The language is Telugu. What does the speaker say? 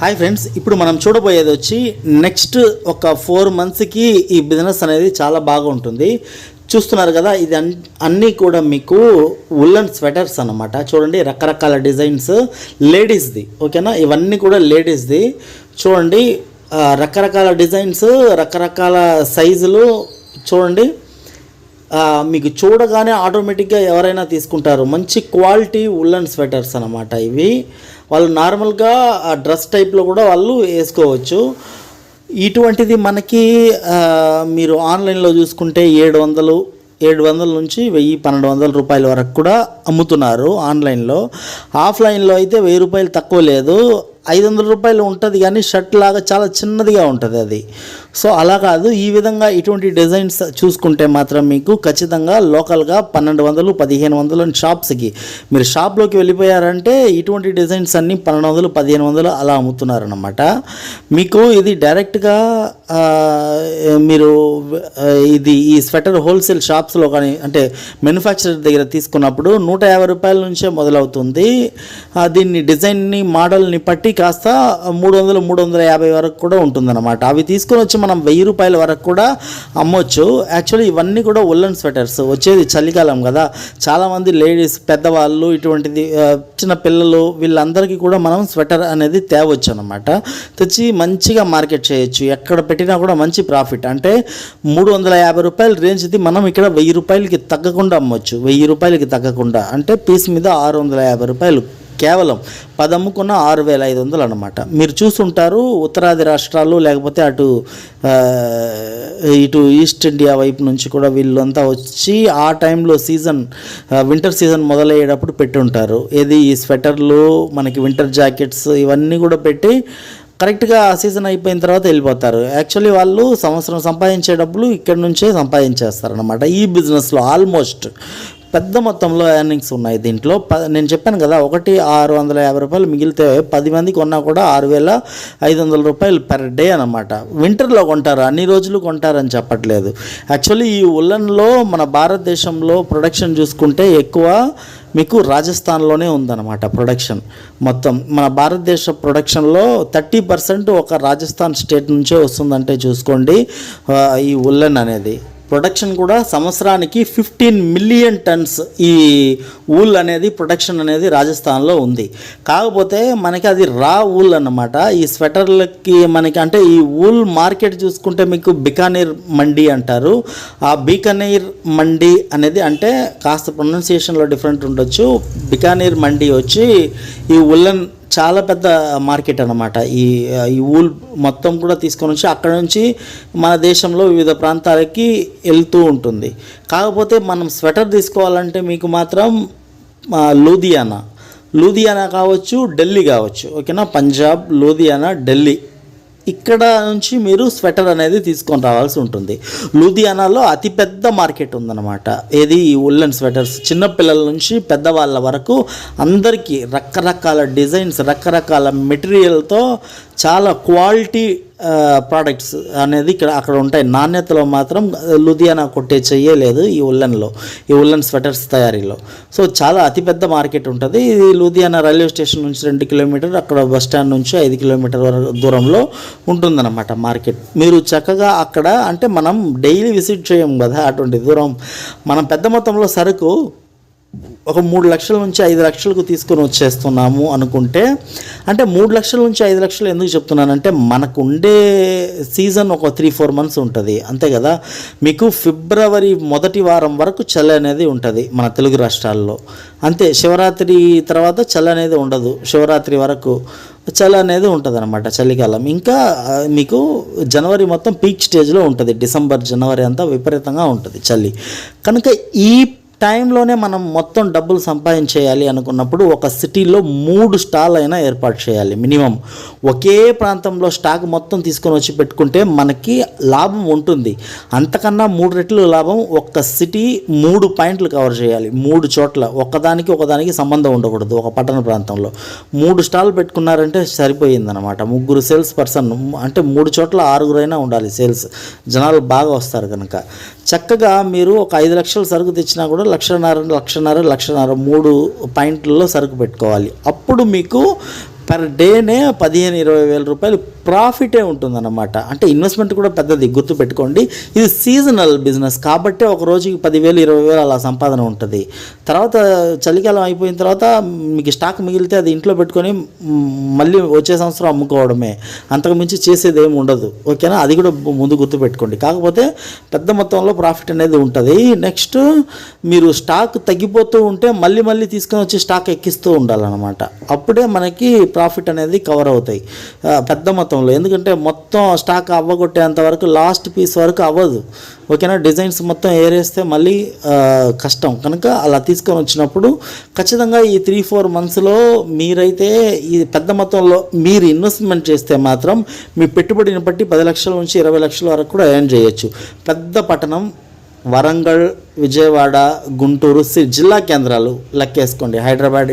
హాయ్ ఫ్రెండ్స్ ఇప్పుడు మనం చూడబోయేది వచ్చి నెక్స్ట్ ఒక ఫోర్ మంత్స్కి ఈ బిజినెస్ అనేది చాలా బాగుంటుంది చూస్తున్నారు కదా ఇది అన్ అన్నీ కూడా మీకు ఉల్లన్ స్వెటర్స్ అన్నమాట. చూడండి రకరకాల డిజైన్స్ లేడీస్ది ఓకేనా ఇవన్నీ కూడా లేడీస్ది చూడండి రకరకాల డిజైన్స్ రకరకాల సైజులు చూడండి. మీకు చూడగానే ఆటోమేటిక్గా ఎవరైనా తీసుకుంటారు. మంచి క్వాలిటీ ఉల్లన్ స్వెటర్స్ అనమాట ఇవి. వాళ్ళు నార్మల్గా ఆ డ్రెస్ టైప్లో కూడా వాళ్ళు వేసుకోవచ్చు. ఇటువంటిది మనకి మీరు ఆన్లైన్లో చూసుకుంటే ఏడు వందలు ఏడు వందల నుంచి వెయ్యి పన్నెండు వందల రూపాయల వరకు కూడా అమ్ముతున్నారు ఆన్లైన్లో ఆఫ్లైన్లో అయితే వెయ్యి రూపాయలు తక్కువ లేదు. ఐదు వందల రూపాయలు ఉంటుంది కానీ షర్ట్ లాగా చాలా చిన్నదిగా ఉంటుంది అది. సో అలా కాదు ఈ విధంగా ఇటువంటి డిజైన్స్ చూసుకుంటే మాత్రం మీకు ఖచ్చితంగా లోకల్గా పన్నెండు వందలు పదిహేను వందలు షాప్స్కి. మీరు షాప్లోకి వెళ్ళిపోయారంటే ఇటువంటి డిజైన్స్ అన్నీ పన్నెండు వందలు పదిహేను వందలు అలా అమ్ముతున్నారనమాట మీకు ఇది డైరెక్ట్గా మీరు ఇది ఈ స్వెటర్ హోల్సేల్ షాప్స్లో కానీ అంటే మ్యానుఫ్యాక్చరర్ దగ్గర తీసుకున్నప్పుడు నూట యాభై రూపాయల నుంచే మొదలవుతుంది. దీన్ని డిజైన్ని మోడల్ని బట్టి కాస్త మూడు వందలు మూడు వందల యాభై వరకు కూడా ఉంటుందన్నమాట. అవి తీసుకొని వచ్చి మనం వెయ్యి రూపాయల వరకు కూడా అమ్మొచ్చు. యాక్చువల్లీ ఇవన్నీ కూడా ఉల్లన్ స్వెటర్స్ వచ్చేది చలికాలం కదా. చాలామంది లేడీస్ పెద్దవాళ్ళు ఇటువంటిది చిన్న పిల్లలు వీళ్ళందరికీ కూడా మనం స్వెటర్ అనేది తేవచ్చు అనమాట తెచ్చి మంచిగా మార్కెట్ చేయొచ్చు. ఎక్కడ పెట్టినా కూడా మంచి ప్రాఫిట్ అంటే మూడు వందల యాభై రూపాయల రేంజ్ది మనం ఇక్కడ వెయ్యి రూపాయలకి తగ్గకుండా అమ్మొచ్చు. వెయ్యి రూపాయలకి తగ్గకుండా. అంటే పీస్ మీద ఆరు వందల యాభై రూపాయలు. కేవలం పదమ్ముకున్న ఆరు వేల ఐదు వందలు అనమాట మీరు చూసుంటారు ఉత్తరాది రాష్ట్రాలు లేకపోతే అటు ఇటు ఈస్ట్ ఇండియా వైపు నుంచి కూడా వీళ్ళంతా వచ్చి ఆ టైంలో సీజన్ వింటర్ సీజన్ మొదలయ్యేటప్పుడు పెట్టి ఉంటారు ఏది ఈ స్వెటర్లు మనకి వింటర్ జాకెట్స్ ఇవన్నీ కూడా పెట్టి కరెక్ట్గా ఆ సీజన్ అయిపోయిన తర్వాత వెళ్ళిపోతారు. యాక్చువల్లీ వాళ్ళు సంవత్సరం సంపాదించే డబ్బులు ఇక్కడ నుంచే సంపాదించేస్తారు అనమాట ఈ బిజినెస్లో ఆల్మోస్ట్ పెద్ద మొత్తంలో ఎర్నింగ్స్ ఉన్నాయి దీంట్లో. ప నేను చెప్పాను కదా ఒకటి ఆరు వందల యాభై రూపాయలు మిగిలితే పది మంది కొన్నా కూడా ఆరు వేల ఐదు వందల రూపాయలు పర్ డే అనమాట వింటర్లో కొంటారు? అన్ని రోజులు కొంటారని చెప్పట్లేదు. యాక్చువల్లీ ఈ ఉల్లన్లో మన భారతదేశంలో ప్రొడక్షన్ చూసుకుంటే ఎక్కువ మీకు రాజస్థాన్లోనే ఉందన్నమాట ప్రొడక్షన్ మొత్తం మన భారతదేశ ప్రొడక్షన్లో థర్టీ పర్సెంట్ ఒక రాజస్థాన్ స్టేట్ నుంచే వస్తుందంటే చూసుకోండి ఈ ఉల్లన్ అనేది. ప్రొడక్షన్ కూడా సంవత్సరానికి ఫిఫ్టీన్ మిలియన్ టన్స్ ఈ ఊల్ అనేది ప్రొడక్షన్ అనేది రాజస్థాన్లో ఉంది. కాకపోతే మనకి అది రా ఊల్ అన్నమాట. ఈ స్వెటర్లకి మనకి అంటే ఈ ఊల్ మార్కెట్ చూసుకుంటే మీకు బికానీర్ మండి అంటారు. ఆ బికానీర్ మండి అనేది అంటే కాస్త ప్రొనౌన్సియేషన్లో డిఫరెంట్ ఉండొచ్చు. బికానీర్ మండి వచ్చి ఈ ఉల్లన్ చాలా పెద్ద మార్కెట్ అన్నమాట. ఈ ఈ ఊల్ మొత్తం కూడా తీసుకొని వచ్చి అక్కడ నుంచి మన దేశంలో వివిధ ప్రాంతాలకి వెళ్తూ ఉంటుంది. కాకపోతే మనం స్వెటర్ తీసుకోవాలంటే మీకు మాత్రం లూధియానా? లూధియానా కావచ్చు ఢిల్లీ కావచ్చు. ఓకేనా? పంజాబ్ లూధియానా ఢిల్లీ. ఇక్కడ నుంచి మీరు స్వెటర్ అనేది తీసుకొని రావాల్సి ఉంటుంది. లూధియానాలో అతిపెద్ద మార్కెట్ ఉందన్నమాట. ఏది? ఈ ఉల్లన్ స్వెటర్స్. చిన్నపిల్లల నుంచి పెద్దవాళ్ళ వరకు అందరికీ రకరకాల డిజైన్స్ రకరకాల మెటీరియల్తో చాలా క్వాలిటీ ప్రోడక్ట్స్ అనేది ఇక్కడ అక్కడ ఉంటాయి. నాణ్యతలో మాత్రం లూధియానా కొట్టే చెయ్యలేదు ఈ ఉల్లన్లో ఈ ఉల్లన్ స్వెటర్స్ తయారీలో. సో చాలా అతిపెద్ద మార్కెట్ ఉంటుంది. ఇది లూధియానా రైల్వే స్టేషన్ నుంచి రెండు కిలోమీటర్ అక్కడ బస్ స్టాండ్ నుంచి ఐదు కిలోమీటర్ వరకు దూరంలో ఉంటుందన్నమాట మార్కెట్. మీరు చక్కగా అక్కడ అంటే మనం డైలీ విజిట్ చేయం కదా అటువంటి దూరం. మనం పెద్ద మొత్తంలో సరుకు ఒక మూడు లక్షల నుంచి ఐదు లక్షలకు తీసుకొని వచ్చేస్తున్నాము అనుకుంటే అంటే మూడు లక్షల నుంచి ఐదు లక్షలు ఎందుకు చెప్తున్నానంటే మనకు ఉండే సీజన్ ఒక త్రీ ఫోర్ మంత్స్ ఉంటుంది. అంతే కదా? మీకు ఫిబ్రవరి మొదటి వారం వరకు చలి అనేది ఉంటుంది మన తెలుగు రాష్ట్రాల్లో. అంతే శివరాత్రి తర్వాత చలి అనేది ఉండదు. శివరాత్రి వరకు చలి అనేది ఉంటుంది అనమాట చలికాలం. ఇంకా మీకు జనవరి మొత్తం పీక్ స్టేజ్లో ఉంటుంది. డిసెంబర్ జనవరి అంతా విపరీతంగా ఉంటుంది చలి. కనుక ఈ టైంలోనే మనం మొత్తం డబ్బులు సంపాదించేయాలి అనుకున్నప్పుడు ఒక సిటీలో మూడు స్టాల్ అయినా ఏర్పాటు చేయాలి మినిమం. ఒకే ప్రాంతంలో స్టాక్ మొత్తం తీసుకొని వచ్చి పెట్టుకుంటే మనకి లాభం ఉంటుంది. అంతకన్నా మూడు రెట్లు లాభం ఒక్క సిటీ మూడు పాయింట్లు కవర్ చేయాలి. మూడు చోట్ల ఒకదానికి ఒకదానికి సంబంధం ఉండకూడదు ఒక పట్టణ ప్రాంతంలో. మూడు స్టాల్ పెట్టుకున్నారంటే సరిపోయిందనమాట ముగ్గురు సేల్స్ పర్సన్ అంటే మూడు చోట్ల ఆరుగురైనా ఉండాలి సేల్స్. జనాలు బాగా వస్తారు కనుక. చక్కగా మీరు ఒక ఐదు లక్షల సరుకు తెచ్చినా కూడా లక్షన్నర లక్షన్నర లక్షన్నర మూడు పాయింట్లలో సరుకు పెట్టుకోవాలి. అప్పుడు మీకు పర్ డేనే పదిహేను ఇరవై వేల రూపాయలు ప్రాఫిటే ఉంటుందన్నమాట. అంటే ఇన్వెస్ట్మెంట్ కూడా పెద్దది గుర్తుపెట్టుకోండి ఇది సీజనల్ బిజినెస్ కాబట్టి ఒక రోజుకి పదివేలు ఇరవై వేలు అలా సంపాదన ఉంటుంది. తర్వాత చలికాలం అయిపోయిన తర్వాత మీకు స్టాక్ మిగిలితే అది ఇంట్లో పెట్టుకొని మళ్ళీ వచ్చే సంవత్సరం అమ్ముకోవడమే. అంతకు మించి చేసేది ఏమి ఉండదు. ఓకేనా? అది కూడా ముందు గుర్తుపెట్టుకోండి కాకపోతే పెద్ద మొత్తంలో ప్రాఫిట్ అనేది ఉంటుంది. నెక్స్ట్ మీరు స్టాక్ తగ్గిపోతూ ఉంటే మళ్ళీ మళ్ళీ తీసుకొని వచ్చి స్టాక్ ఎక్కిస్తూ ఉండాలన్నమాట. అప్పుడే మనకి ప్రాఫిట్ అనేది కవర్ అవుతాయి. పెద్ద మొత్తంలో. ఎందుకంటే మొత్తం స్టాక్ అవ్వగొట్టేంత వరకు లాస్ట్ పీస్ వరకు అవ్వదు. ఓకేనా? డిజైన్స్ మొత్తం ఏరేస్తే మళ్ళీ కష్టం. కనుక అలా తీసుకొని వచ్చినప్పుడు ఖచ్చితంగా ఈ త్రీ ఫోర్ మంత్స్లో మీరైతే ఈ పెద్ద మొత్తంలో మీరు ఇన్వెస్ట్మెంట్ చేస్తే మాత్రం మీ పెట్టుబడిని బట్టి పది లక్షల నుంచి ఇరవై లక్షల వరకు కూడా ఎర్న్ చేయొచ్చు. పెద్ద పట్టణం వరంగల్ విజయవాడ గుంటూరు సి- జిల్లా కేంద్రాలు లెక్కేసుకోండి. హైదరాబాద్